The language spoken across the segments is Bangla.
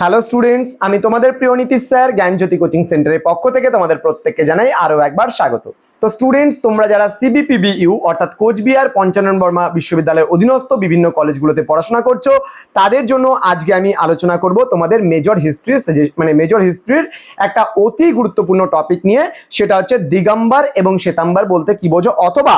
হ্যালো স্টুডেন্টস আমি তোমাদের প্রিয়নীতি স্যার, জ্ঞানজ্যোতি কোচিং সেন্টারের পক্ষ থেকে তোমাদের প্রত্যেককে জানাই আরও একবার স্বাগত। তো স্টুডেন্টস তোমরা যারা সিবিপিবিইউ অর্থাৎ কোচবিহার, পঞ্চানন বর্মা বিশ্ববিদ্যালয়ের অধীনস্থ বিভিন্ন কলেজগুলোতে পড়াশোনা করছ, তাদের জন্য আজকে আমি আলোচনা করব তোমাদের মেজর হিস্ট্রি মানে মেজর হিস্ট্রির একটা অতি গুরুত্বপূর্ণ টপিক নিয়ে, সেটা হচ্ছে দিগম্বর এবং শ্বেতাম্বর বলতে কি বোঝো? অথবা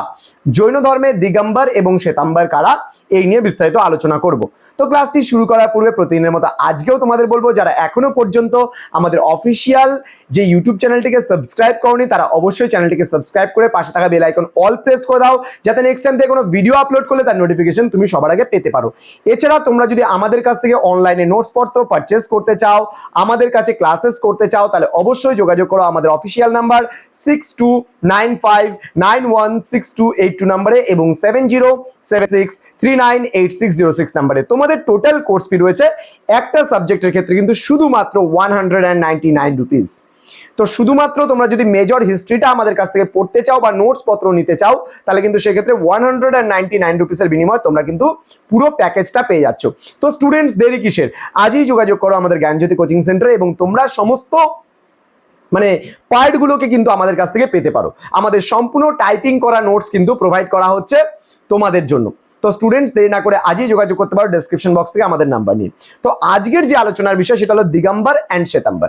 জৈন ধর্মে দিগম্বর এবং শ্বেতাম্বর কারা? এই নিয়ে বিস্তারিত আলোচনা করব। তো ক্লাসটি শুরু করার পূর্বে প্রতিদিনের মতো আজকেও তোমাদের বলব, যারা এখনও পর্যন্ত আমাদের অফিসিয়াল যে ইউটিউব চ্যানেলটিকে সাবস্ক্রাইব করনি, তারা অবশ্যই চ্যানেলটিকে সাবস্ক্রাইব করে পাশে থাকা বেল আইকন অল প্রেস করে দাও, যাতে নেক্সট টাইম থেকে কোনো ভিডিও আপলোড করলে তার নোটিফিকেশন তুমি সবার আগে পেতে পারো। এছাড়া তোমরা যদি আমাদের কাছ থেকে অনলাইনে নোটস পত্র পারচেস করতে চাও, আমাদের কাছে ক্লাসেস করতে চাও, তাহলে অবশ্যই যোগাযোগ করো আমাদের official number six two nine five nine one six two eight two নাম্বারে এবং seven zero seven six three nine eight six zero six নাম্বারে তোমাদের টোটাল কোর্স ফি রয়েছে, একটা সাবজেক্টের ক্ষেত্রে কিন্তু শুধুমাত্র one hundred and ninety nine rupees তো শুধুমাত্র তোমরা যদি মেজর হিস্ট্রিটা আমাদের কাছ থেকে পড়তে চাও বা নোটস পত্র নিতে চাও, তাহলে কিন্তু সেক্ষেত্রে one hundred and ninety nine রুপিসের বিনিময়ে তোমরা কিন্তু পুরো প্যাকেজটা পেয়ে যাচ্ছ। তো স্টুডেন্টস দেরি কিসের? আজই যোগাযোগ করো আমাদের জ্ঞানজ্যোতি কোচিং সেন্টারে এবং তোমরা সমস্ত মানে পার্টগুলোকে কিন্তু আমাদের কাছ থেকে পেতে পারো। আমাদের সম্পূর্ণ টাইপিং করা নোটস কিন্তু প্রোভাইড করা হচ্ছে তোমাদের জন্য। তো স্টুডেন্টস দেরি না করে আজই যোগাযোগ করতে পারো ডেসক্রিপশন বক্স থেকে আমাদের নাম্বার নিয়ে। তো আজকের যে আলোচনার বিষয় সেটা হলো দিগম্বর অ্যান্ড শ্বেতাম্বর।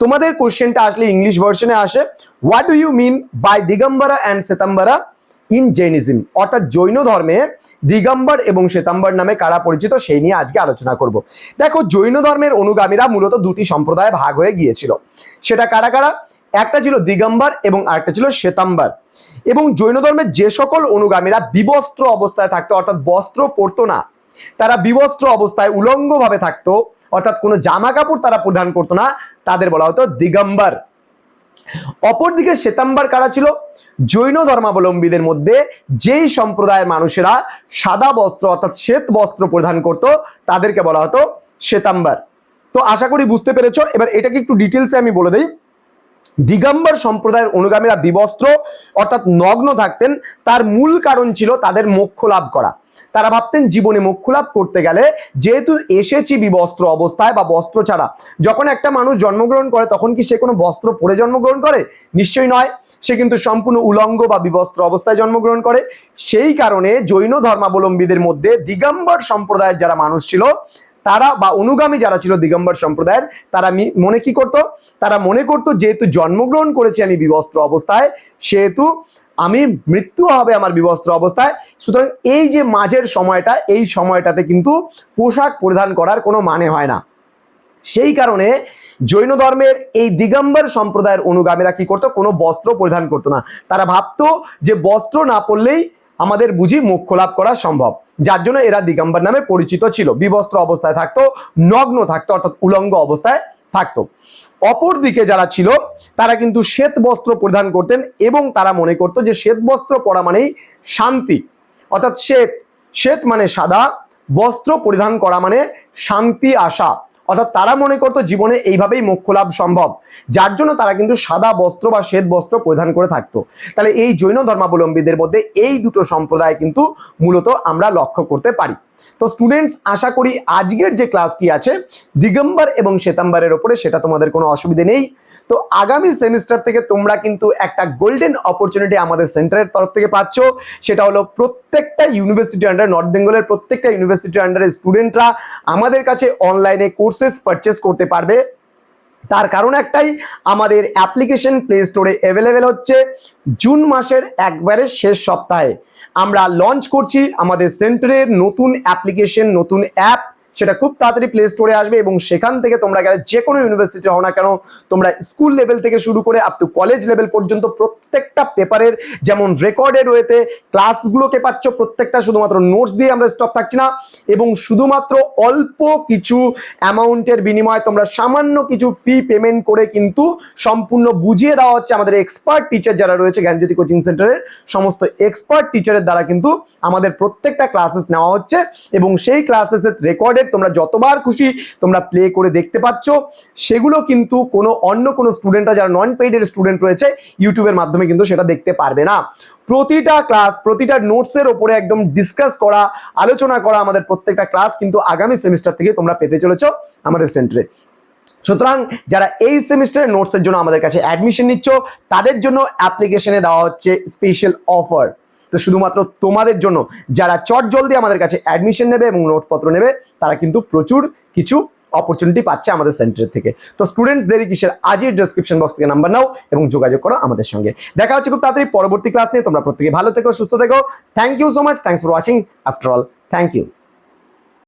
তোমাদের কোশ্চেনটা আসলে ইংলিশ ভার্সনে আসে। What do you mean by Digambara and Shvetambara in Jainism অর্থাৎ জৈন ধর্মে দিগম্বর এবং শ্বেতাম্বর নামে কারা পরিচিত সেই নিয়ে আজকে আলোচনা করব। দেখো, জৈন ধর্মের অনুগামীরা মূলত দুটি সম্প্রদায়ে ভাগ হয়ে গিয়েছিল। সেটা কারা কারা? একটা ছিল দিগম্বর এবং আরেকটা ছিল শ্বেতাম্বর। এবং জৈন ধর্মের যে সকল অনুগামীরা বিবস্ত্র অবস্থায় থাকতো, অর্থাৎ বস্ত্র পরতো না, তারা বিবস্ত্র অবস্থায় উলঙ্গভাবে থাকতো, অর্থাৎ কোনো জামা কাপড় তারা প্রদান করতো না, তাদের বলা হতো দিগম্বর। অপরদিকে শ্বেতাম্বর কারা ছিল? জৈন ধর্মাবলম্বীদের মধ্যে যেই সম্প্রদায়ের মানুষেরা সাদা বস্ত্র, অর্থাৎ শ্বেত বস্ত্র পরিধান করত, তাদেরকে বলা হতো শ্বেতাম্বর। তো আশা করি বুঝতে পেরেছ, এবার এটাকে একটু ডিটেলসে আমি বলে দিই। দিগম্বর সম্প্রদায়ের অনুগামীরা বিবস্ত্র, অর্থাৎ নগ্ন থাকতেন, তার মূল কারণ ছিল তাদের মোক্ষ লাভ করা। তারা ভাবতেন জীবনে মোক্ষ লাভ করতে গেলে যেহেতু এসেছি বিবস্ত্র অবস্থায় বা বস্ত্র ছাড়া, যখন একটা মানুষ জন্মগ্রহণ করে তখন কি সে কোনো বস্ত্র পরে জন্মগ্রহণ করে? নিশ্চয়ই নয়। সে কিন্তু সম্পূর্ণ উলঙ্গ বা বিবস্ত্র অবস্থায় জন্মগ্রহণ করে। সেই কারণে জৈন ধর্মাবলম্বীদের মধ্যে দিগম্বর সম্প্রদায়ের যারা মানুষ ছিল তারা বা অনুগামী যারা ছিল দিগম্বর সম্প্রদায়ের, তারা মনে কি করত? তারা মনে করত, যেহেতু জন্মগ্রহণ করেছি আমি বিবস্ত্র অবস্থায়, সেহেতু আমি মৃত্যু হবে আমার বিবস্ত্র অবস্থায়। সুতরাং এই যে মাঝের সময়টা, এই সময়টাতে কিন্তু পোশাক পরিধান করার কোনো মানে হয় না। সেই কারণে জৈন ধর্মের এই দিগম্বর সম্প্রদায়ের অনুগামীরা কি করতো? কোনো বস্ত্র পরিধান করতো না। তারা ভাবতো যে বস্ত্র না পরলেই আমাদের বুঝি মুখ্য লাভ করা সম্ভব। যার জন্য এরা দিগম্বর নামে পরিচিত ছিল। বিবস্ত্র অবস্থায় থাকতো, নগ্ন থাকতো, অর্থাৎ উলঙ্গ অবস্থায় থাকতো। অপর দিকে যারা ছিল, তারা কিন্তু শ্বেত বস্ত্র পরিধান করতেন এবং তারা মনে করতো যে শ্বেত বস্ত্র পরা মানেই শান্তি। অর্থাৎ শ্বেত শ্বেত মানে সাদা, বস্ত্র পরিধান করা মানে শান্তি আসা অর্থাৎ তারা মনে করতো জীবনে এইভাবেই মোক্ষ লাভ সম্ভব। যার জন্য তারা কিন্তু সাদা বস্ত্র বা শ্বেত বস্ত্র পরিধান করে থাকতো। তাহলে এই জৈন ধর্মাবলম্বীদের মধ্যে এই দুটো সম্প্রদায় কিন্তু মূলত আমরা লক্ষ্য করতে পারি। তো স্টুডেন্টস আশা করি আজকের যে ক্লাসটি আছে, দিগম্বর এবং শ্বেতাম্বরের ওপরে সেটা তোমাদের কোনো অসুবিধে নেই। তো আগামী সেমিস্টার থেকে তোমরা কিন্তু একটা গোল্ডেন অপরচুনিটি আমাদের সেন্টারের তরফ থেকে পাচ্ছ। সেটা হলো প্রত্যেকটা ইউনিভার্সিটি আন্ডার নর্থ বেঙ্গলের প্রত্যেকটা ইউনিভার্সিটি আন্ডারের স্টুডেন্টরা আমাদের কাছে অনলাইনে কোর্সেস পারচেস করতে পারবে। তার কারণ একটাই, আমাদের অ্যাপ্লিকেশন প্লে স্টোরে অ্যাভেলেবেল হচ্ছে জুন মাসের একবারে শেষ সপ্তাহে। আমরা লঞ্চ করছি আমাদের সেন্টারের নতুন অ্যাপ্লিকেশন নতুন অ্যাপ সেটা খুব তাড়াতাড়ি প্লে স্টোরে আসবে এবং সেখান থেকে তোমরা গেলে যে কোনো ইউনিভার্সিটি হও না কেন, তোমরা স্কুল লেভেল থেকে শুরু করে আপ টু কলেজ লেভেল পর্যন্ত প্রত্যেকটা পেপারের যেমন রেকর্ডেড ওয়েতে ক্লাসগুলোকে পাচ্ছ, প্রত্যেকটা শুধুমাত্র নোটস দিয়ে আমরা স্টপ থাকছি না। এবং শুধুমাত্র অল্প কিছু অ্যামাউন্টের বিনিময়ে তোমরা সামান্য কিছু ফি পেমেন্ট করে কিন্তু সম্পূর্ণ বুঝিয়ে দেওয়া হচ্ছে আমাদের এক্সপার্ট টিচার যারা রয়েছে জ্ঞানজ্যোতি কোচিং সেন্টারের সমস্ত এক্সপার্ট টিচারের দ্বারা কিন্তু আমাদের প্রত্যেকটা ক্লাসেস নেওয়া হচ্ছে এবং সেই ক্লাসেসের রেকর্ডেড আপডেট তোমরা যতবার খুশি তোমরা প্লে করে দেখতে পাচ্ছ। সেগুলো কিন্তু কোনো অন্য কোনো স্টুডেন্টরা যারা নন পেইডের স্টুডেন্ট রয়েছে ইউটিউবের মাধ্যমে কিন্তু সেটা দেখতে পারবে না। প্রতিটা ক্লাস প্রতিটা নোটসের ওপরে একদম ডিসকাস করা, আলোচনা করা আমাদের প্রত্যেকটা ক্লাস কিন্তু আগামী সেমিস্টার থেকে তোমরা পেতে চলেছ আমাদের সেন্টারে সুতরাং যারা এই সেমিস্টারের নোটসের জন্য আমাদের কাছে অ্যাডমিশন নিচ্ছ, তাদের জন্য অ্যাপ্লিকেশনে দেওয়া হচ্ছে স্পেশাল অফার তো শুধুমাত্র তোমাদের জন্য যারা চট জলদি আমাদের কাছে অ্যাডমিশন নেবে এবং নোটপত্র নেবে, তারা কিন্তু প্রচুর কিছু অপরচুনিটি পাচ্ছে আমাদের সেন্টারের থেকে। তো স্টুডেন্ট দেরি কিসের? আজই ডেসক্রিপশন বক্স থেকে নাম্বার নাও এবং যোগাযোগ করো আমাদের সঙ্গে। দেখা হচ্ছে খুব তাড়াতাড়ি পরবর্তী ক্লাস নিয়ে। তোমরা প্রত্যেকে ভালো থেকো, সুস্থ থেকো। Thank you so much thanks for watching after all thank you